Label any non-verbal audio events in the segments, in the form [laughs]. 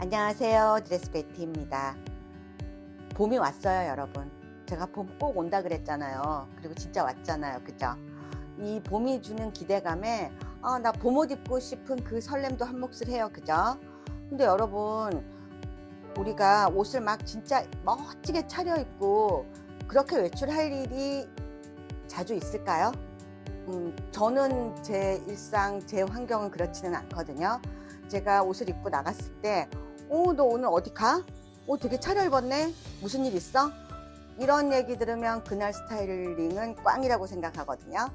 안녕하세요. 드레스 베티입니다. 봄이 왔어요, 여러분. 제가 봄 꼭 온다 그랬잖아요. 그리고 진짜 왔잖아요. 그죠? 이 봄이 주는 기대감에 아, 나 봄옷 입고 싶은 그 설렘도 한 몫을 해요. 그죠? 근데 여러분, 우리가 옷을 막 진짜 멋지게 차려입고 그렇게 외출할 일이 자주 있을까요? 음, 저는 제 일상, 제 환경은 그렇지는 않거든요. 제가 옷을 입고 나갔을 때, 어, 너 오늘 어디 가? 어, 되게 차려입었네? 무슨 일 있어? 이런 얘기 들으면 그날 스타일링은 꽝이라고 생각하거든요.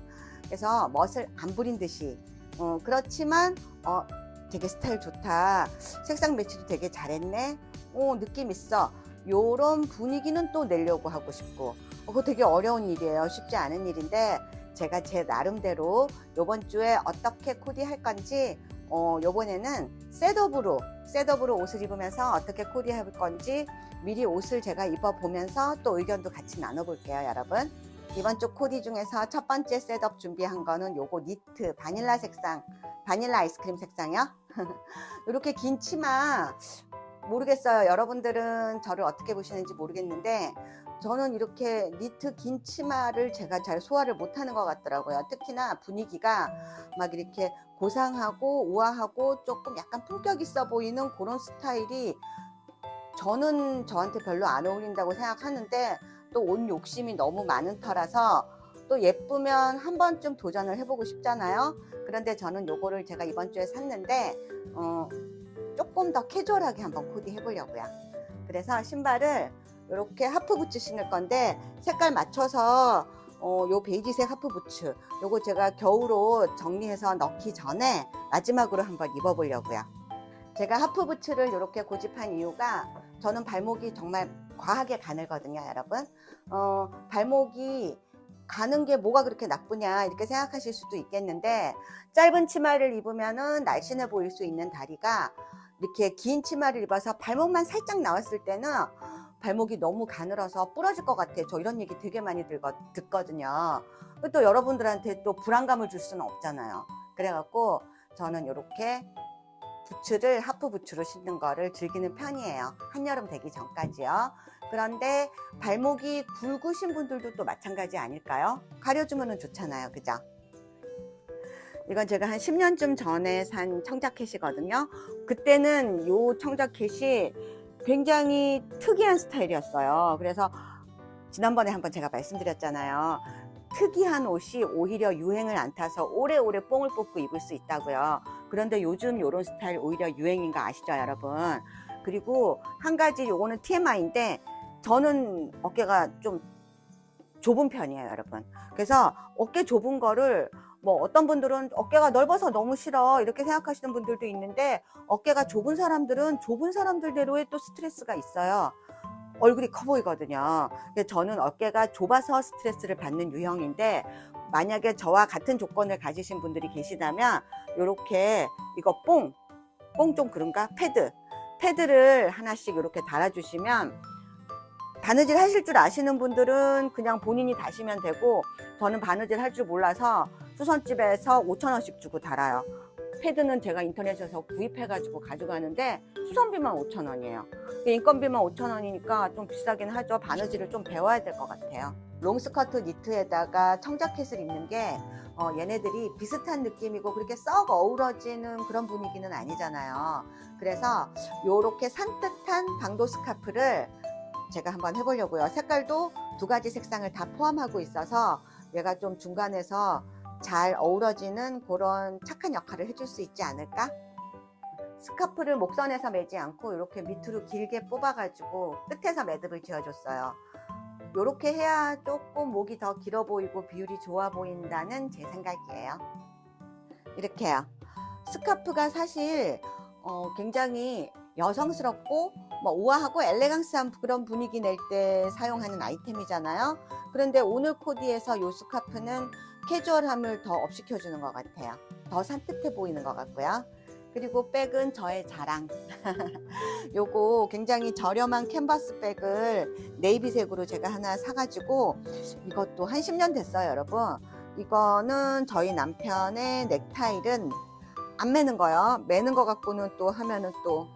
그래서 멋을 안 부린 듯이, 어, 그렇지만, 어, 되게 스타일 좋다. 색상 매치도 되게 잘했네. 어, 느낌 있어. 요런 분위기는 또 내려고 하고 싶고, 어, 그거 되게 어려운 일이에요. 쉽지 않은 일인데, 제가 제 나름대로 요번 주에 어떻게 코디할 건지 어, 요번에는 셋업으로 셋업으로 옷을 입으면서 어떻게 코디할 건지 미리 옷을 제가 입어보면서 또 의견도 같이 나눠볼게요 여러분. 이번 주 코디 중에서 첫 번째 셋업 준비한 거는 요거 니트 바닐라 색상 바닐라 아이스크림 색상이요? [laughs] 이렇게 긴 치마 모르겠어요. 여러분들은 저를 어떻게 보시는지 모르겠는데 저는 이렇게 니트 긴 치마를 제가 잘 소화를 못하는 것 같더라고요. 특히나 분위기가 막 이렇게 고상하고 우아하고 조금 약간 품격 있어 보이는 그런 스타일이 저는 저한테 별로 안 어울린다고 생각하는데 또 옷 욕심이 너무 많은 터라서 또 예쁘면 한 번쯤 도전을 해보고 싶잖아요. 그런데 저는 요거를 제가 이번 주에 샀는데 어, 조금 더 캐주얼하게 한번 코디 해 보려고요. 그래서 신발을 이렇게 하프 부츠 신을 건데 색깔 맞춰서 어, 요 베이지색 하프 부츠 요거 제가 겨울옷 정리해서 넣기 전에 마지막으로 한번 입어보려고요. 제가 하프 부츠를 이렇게 고집한 이유가 저는 발목이 정말 과하게 가늘거든요, 여러분. 어, 발목이 가는 게 뭐가 그렇게 나쁘냐 이렇게 생각하실 수도 있겠는데 짧은 치마를 입으면은 날씬해 보일 수 있는 다리가 이렇게 긴 치마를 입어서 발목만 살짝 나왔을 때는 발목이 너무 가늘어서 부러질 것 같아. 저 이런 얘기 되게 많이 들거, 듣거든요. 또 여러분들한테 또 불안감을 줄 수는 없잖아요. 그래갖고 저는 이렇게 부츠를 하프 부츠로 신는 거를 즐기는 편이에요. 한여름 되기 전까지요. 그런데 발목이 굵으신 분들도 또 마찬가지 아닐까요? 가려주면 좋잖아요. 그죠? 이건 제가 한 10년쯤 전에 산 청자켓이거든요. 그때는 이 청자켓이 굉장히 특이한 스타일이었어요. 그래서 지난번에 한번 제가 말씀드렸잖아요. 특이한 옷이 오히려 유행을 안 타서 오래오래 뽕을 뽑고 입을 수 있다고요. 그런데 요즘 이런 스타일 오히려 유행인 거 아시죠, 여러분? 그리고 한 가지 요거는 TMI인데 저는 어깨가 좀 좁은 편이에요, 여러분. 그래서 어깨 좁은 거를 뭐 어떤 분들은 어깨가 넓어서 너무 싫어 이렇게 생각하시는 분들도 있는데 어깨가 좁은 사람들은 좁은 사람들대로의 또 스트레스가 있어요. 얼굴이 커 보이거든요. 저는 어깨가 좁아서 스트레스를 받는 유형인데 만약에 저와 같은 조건을 가지신 분들이 계시다면 이렇게 이거 뽕, 뽕 좀 그런가? 패드, 패드를 하나씩 이렇게 달아주시면 바느질 하실 줄 아시는 분들은 그냥 본인이 다시면 되고 저는 바느질 할 줄 몰라서 수선집에서 5천원씩 주고 달아요. 패드는 제가 인터넷에서 구입해가지고 가져가는데 수선비만 5천원이에요. 인건비만 5천원이니까 좀 비싸긴 하죠. 바느질을 좀 배워야 될 것 같아요. 롱스커트 니트에다가 청자켓을 입는 게 어, 얘네들이 비슷한 느낌이고 그렇게 썩 어우러지는 그런 분위기는 아니잖아요. 그래서 요렇게 산뜻한 방도 스카프를 제가 한번 해보려고요. 색깔도 두 가지 색상을 다 포함하고 있어서 얘가 좀 중간에서 잘 어우러지는 그런 착한 역할을 해줄 수 있지 않을까? 스카프를 목선에서 매지 않고 이렇게 밑으로 길게 뽑아가지고 끝에서 매듭을 지어줬어요. 이렇게 해야 조금 목이 더 길어 보이고 비율이 좋아 보인다는 제 생각이에요. 이렇게요. 스카프가 사실 어, 굉장히 여성스럽고 뭐 우아하고 엘레강스한 그런 분위기 낼 때 사용하는 아이템이잖아요. 그런데 오늘 코디에서 이 스카프는 캐주얼함을 더 업시켜주는 것 같아요. 더 산뜻해 보이는 것 같고요. 그리고 백은 저의 자랑. [laughs] 요거 굉장히 저렴한 캔버스 백을 네이비색으로 제가 하나 사가지고 이것도 한 10년 됐어요, 여러분. 이거는 저희 남편의 넥타이는 안 매는 거요. 매는 거 갖고는 또 하면은 또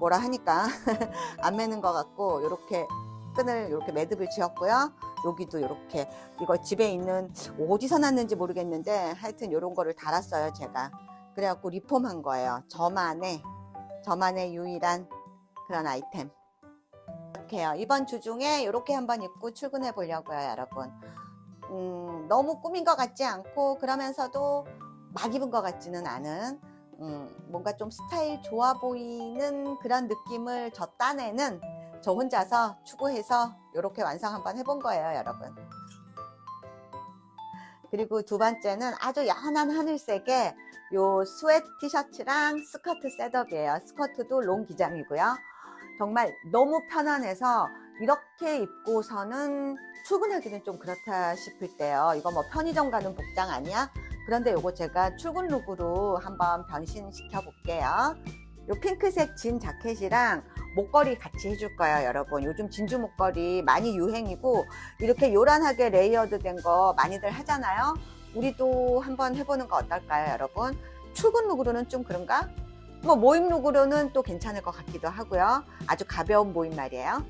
뭐라 하니까 [laughs] 안 매는 것 같고 이렇게 끈을 이렇게 매듭을 지었고요. 여기도 이렇게 이거 집에 있는 어디서 났는지 모르겠는데 하여튼 이런 거를 달았어요 제가. 그래갖고 리폼한 거예요. 저만의 저만의 유일한 그런 아이템. 이렇게요. 이번 주 중에 이렇게 한번 입고 출근해 보려고요, 여러분. 음, 너무 꾸민 것 같지 않고 그러면서도 막 입은 것 같지는 않은 음, 뭔가 좀 스타일 좋아 보이는 그런 느낌을 저 딴에는 저 혼자서 추구해서 이렇게 완성 한번 해본 거예요, 여러분. 그리고 두 번째는 아주 연한 하늘색의 요 스웨트 티셔츠랑 스커트 셋업이에요. 스커트도 롱 기장이고요. 정말 너무 편안해서 이렇게 입고서는 출근하기는 좀 그렇다 싶을 때요. 이거 뭐 편의점 가는 복장 아니야? 그런데 요거 제가 출근 룩으로 한번 변신시켜 볼게요. 요 핑크색 진 자켓이랑 목걸이 같이 해줄 거예요, 여러분. 요즘 진주 목걸이 많이 유행이고 이렇게 요란하게 레이어드 된 거 많이들 하잖아요. 우리도 한번 해보는 거 어떨까요, 여러분? 출근 룩으로는 좀 그런가? 뭐 모임 룩으로는 또 괜찮을 것 같기도 하고요. 아주 가벼운 모임 말이에요.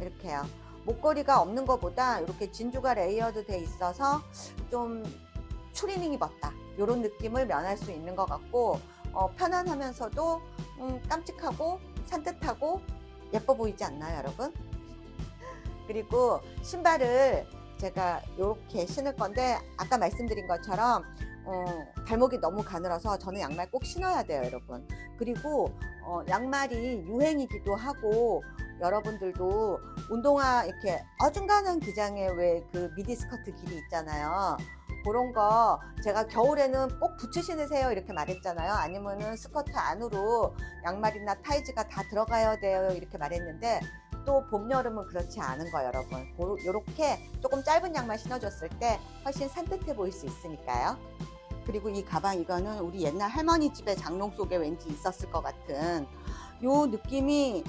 이렇게요. 목걸이가 없는 것보다 이렇게 진주가 레이어드 돼 있어서 좀 추리닝 입었다. 이런 느낌을 면할 수 있는 것 같고 어, 편안하면서도 음, 깜찍하고 산뜻하고 예뻐 보이지 않나요, 여러분? [laughs] 그리고 신발을 제가 이렇게 신을 건데 아까 말씀드린 것처럼 어, 발목이 너무 가늘어서 저는 양말 꼭 신어야 돼요, 여러분. 그리고 어, 양말이 유행이기도 하고 여러분들도 운동화 이렇게 어중간한 기장에 왜 그 미디 스커트 길이 있잖아요. 그런 거 제가 겨울에는 꼭 부츠 신으세요 이렇게 말했잖아요. 아니면은 스커트 안으로 양말이나 타이즈가 다 들어가야 돼요 이렇게 말했는데 또 봄, 여름은 그렇지 않은 거 여러분. 이렇게 조금 짧은 양말 신어줬을 때 훨씬 산뜻해 보일 수 있으니까요. 그리고 이 가방 이거는 우리 옛날 할머니 집에 장롱 속에 왠지 있었을 것 같은 요 느낌이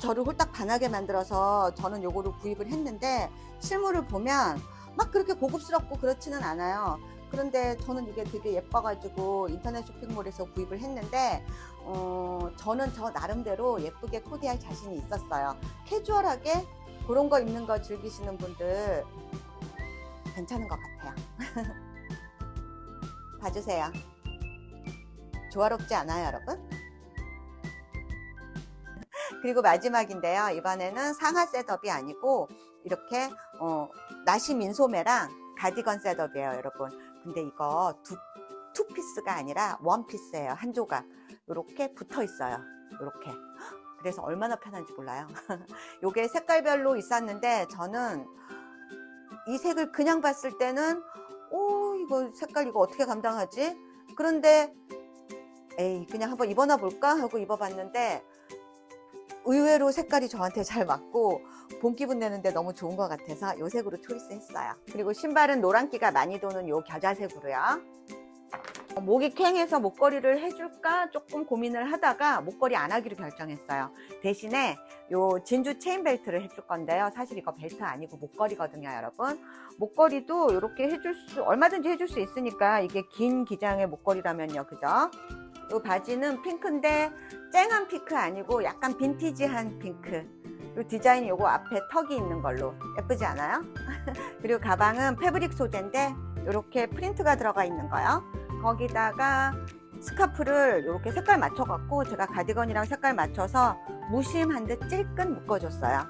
저를 홀딱 반하게 만들어서 저는 요거를 구입을 했는데 실물을 보면 막 그렇게 고급스럽고 그렇지는 않아요. 그런데 저는 이게 되게 예뻐가지고 인터넷 쇼핑몰에서 구입을 했는데 어, 저는 저 나름대로 예쁘게 코디할 자신이 있었어요. 캐주얼하게 그런 거 입는 거 즐기시는 분들 괜찮은 것 같아요. [laughs] 봐주세요. 조화롭지 않아요, 여러분? [laughs] 그리고 마지막인데요. 이번에는 상하 셋업이 아니고 이렇게 어, 나시 민소매랑 가디건 셋업이에요, 여러분. 근데 이거 두, 투 피스가 아니라 원 피스예요. 한 조각. 이렇게 붙어 있어요. 이렇게. 그래서 얼마나 편한지 몰라요. [laughs] 요게 색깔별로 있었는데 저는 이 색을 그냥 봤을 때는 오 이거 색깔 이거 어떻게 감당하지? 그런데 에이 그냥 한번 입어나 볼까 하고 입어봤는데 의외로 색깔이 저한테 잘 맞고 봄 기분 내는데 너무 좋은 것 같아서 이 색으로 초이스했어요. 그리고 신발은 노란기가 많이 도는 요 겨자색으로요. 목이 캥해서 목걸이를 해줄까 조금 고민을 하다가 목걸이 안 하기로 결정했어요. 대신에 요 진주 체인 벨트를 해줄 건데요. 사실 이거 벨트 아니고 목걸이거든요, 여러분. 목걸이도 이렇게 해줄 수 얼마든지 해줄 수 있으니까 이게 긴 기장의 목걸이라면요, 그죠? 요 바지는 핑크인데 쨍한 핑크 아니고 약간 빈티지한 핑크. 요 디자인이 요거 앞에 턱이 있는 걸로 예쁘지 않아요? [laughs] 그리고 가방은 패브릭 소재인데 이렇게 프린트가 들어가 있는 거요. 거기다가 스카프를 이렇게 색깔 맞춰 갖고 제가 가디건이랑 색깔 맞춰서 무심한 듯 찔끔 묶어줬어요.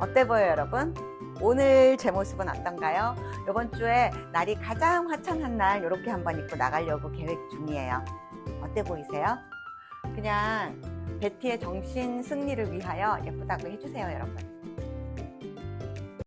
어때 보여요, 여러분? 오늘 제 모습은 어떤가요? 이번 주에 날이 가장 화창한 날 이렇게 한번 입고 나가려고 계획 중이에요. 어때 보이세요? 그냥 베티의 정신 승리를 위하여 예쁘다고 해주세요, 여러분.